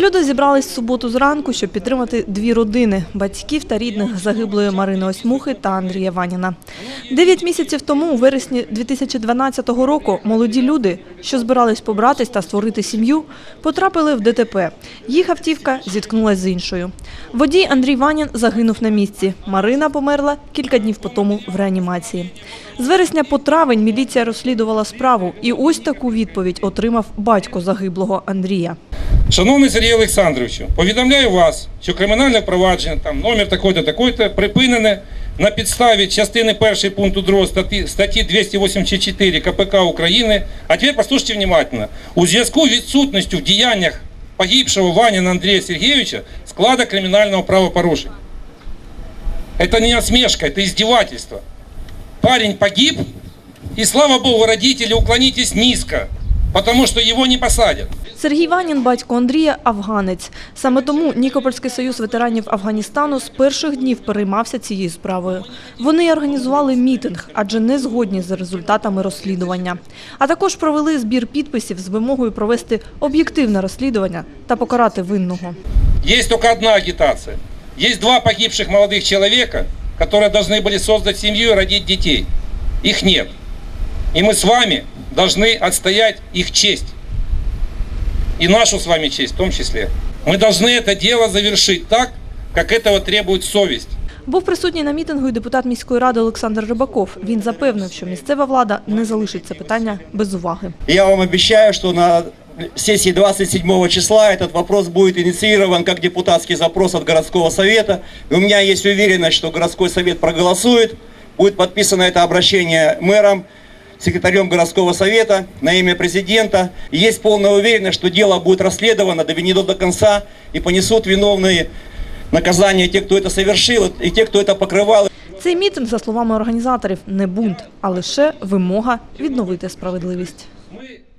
Люди зібрались в суботу зранку, щоб підтримати дві родини – батьків та рідних загиблої Марини Осьмухи та Андрія Ваніна. Дев'ять місяців тому, у вересні 2012 року, молоді люди, що збирались побратись та створити сім'ю, потрапили в ДТП. Їх автівка зіткнулась з іншою. Водій Андрій Ванін загинув на місці. Марина померла кілька днів по тому в реанімації. З вересня по травень міліція розслідувала справу, і ось таку відповідь отримав батько загиблого Андрія. Шановний Сергій Олександровичу, повідомляю вас, що кримінальне провадження, там номер такой-то, такой-то, припинене на підставі частини 1 пункту 2 статті, статті 284 КПК України. А тепер послухайте внимательно. У зв'язку з відсутністю в діяннях погибшого Ваніна Андрія Сергійовича склада кримінального правопорушення. Это не осмешка, это издевательство. Парень погиб, и слава богу, родители, уклонитесь низко, потому что его не посадят. Сергій Ванін, батько Андрія, афганець. Саме тому Нікопольський союз ветеранів Афганістану з перших днів переймався цією справою. Вони й організували мітинг, адже не згодні з результатами розслідування. А також провели збір підписів з вимогою провести об'єктивне розслідування та покарати винного. Есть только одна агитация. Есть два погибших молодых человека, которые должны были создать семью и родить детей. Их нет. И мы с вами должны отстоять их честь. И нашу с вами честь в том числе. Мы должны это дело завершить так, как этого требует совесть. Був присутній на мітингу і депутат міської ради Олександр Рибаков. Він запевнив, що місцева влада не залишить це питання без уваги. Я вам обещаю, что на сессии 27 числа этот вопрос будет инициирован как депутатский запрос от городского совета. И у меня есть уверенность, что городской совет проголосует, будет подписано это обращение мэром, секретарем городского совета на имя президента. И есть полная уверенность, что дело будет расследовано, доведено до конца и понесут виновные наказания те, кто это совершил, и те, кто это покрывал. Цей мітинг, за словами організаторів, не бунт, а лише вимога відновити справедливість.